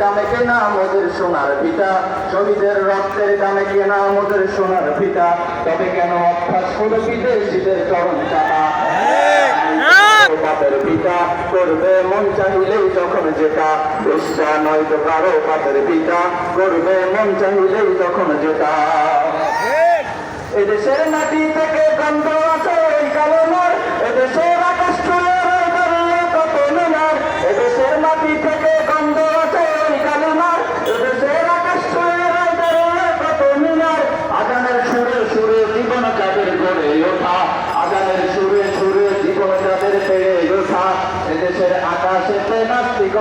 দামে কেনা দামে সোনার পিতা শহীদের রক্তের দামে কেনা মোদের সোনার পিতা তবে কেন অভ্যাস হলো বিদেশিদের চরণ চাপা করবে মন চাহিলেই যখন যেটা বেশ্যা নয় তো কারও পাতের পিতা করবে মন চাহিলেই যখন যেটা এদেশের মাটি থেকে গন্ধ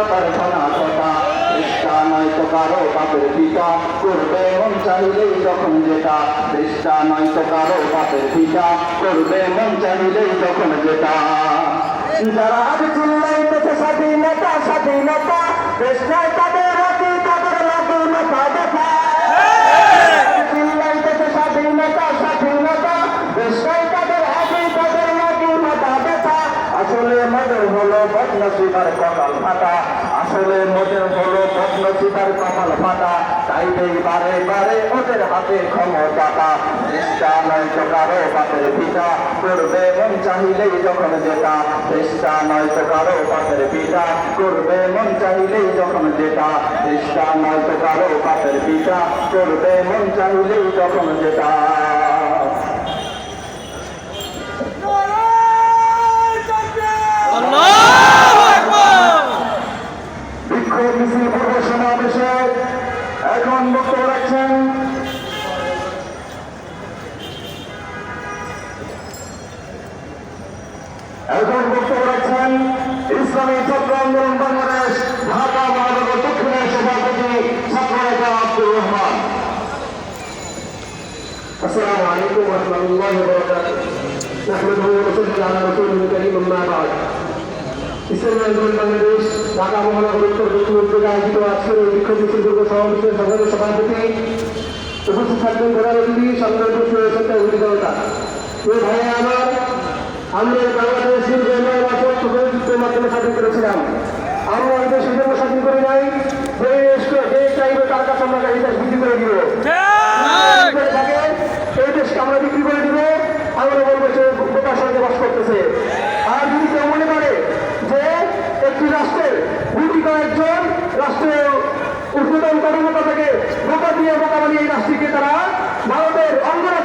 ঘনা কথা দৃষ্টা নয় তো কারও পাপের পিতা করবে মন চাইলেই যখন যেটা দৃষ্টা নয় তো কারও পাপের পিতা করবে মন চাইলেই যখন যেটা। যারা আজ চিল্লাইতেছে স্বাধীনতা স্বাধীনতা চেষ্টায় তাদের হলো বদনসিবার কপাল ফাটা। আসলে মদের হলো বদনসিবার কপাল ফাটা। তাই দেই বারে বারে ওদের হাতে ক্ষমতাটা। চেষ্টা নয় তো কারও বাপের পিতা করবে মন চাহিলেই যখন যেটা। চেষ্টা নয় তো কারও বাপের পিতা করবে মন চাহিলেই যখন যেটা। চেষ্টা নয় তো কারও বাপের পিতা করবে মন চাহিলেই যখন যেটা। ইসলামী ছাত্র আন্দোলন বাংলাদেশ ঢাকা মহানগর দক্ষিণের সভাপতি ছাত্র নেতা আব্দুর রহমান السلام عليكم ورحمة الله وبركاته نحمده ونصلي على رسوله الكريم أما بعد ইসলামী আন্দোলন বাংলাদেশ ঢাকা মহানগর উত্তর দক্ষিণ উদ্যোগে আয়োজিত আজকের এই বিক্ষোভ মিছিল দুর্গ সমাবেশের সংগ্রামী সভাপতি উপস্থিত থাকবেন প্রধান অতিথি সম্মান প্রশ্ন রয়েছেন তার অভিজ্ঞতা এই ভাইয়া আমার আমরা আমরা আমাদের সেজন্য স্বাধীন করে নাই। যে যে চাইবে তার কাছে আমরা এই দেশ বিক্রি করে দিব। থাকে এই দেশকে আমরা বিক্রি করে দিব। আমরা বলব সে বোকার সঙ্গে বাস করতেছে। আর যদি কেউ মনে করে যে একটি রাষ্ট্রের গুটি কয়েকজন রাষ্ট্রের উদ্বোধন কর্মকর্তা থেকে বোকা দিয়ে বোকা বানিয়ে এই রাষ্ট্রকে তারা ভারতের অঙ্গরাষ্ট্র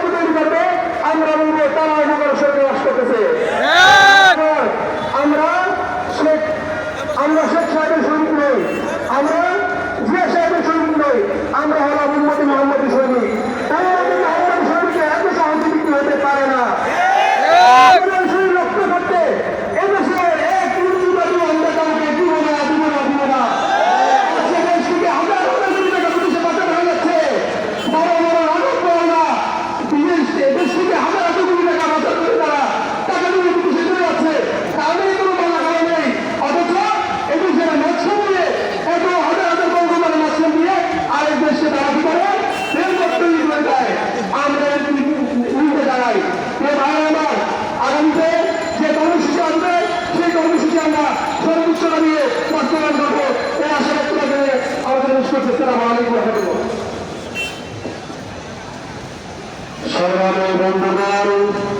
আমাদের নিষ্কর্ষ সালাম আলাইকুম রহমতুল্লাহ সংগ্রামী বন্ধুগণ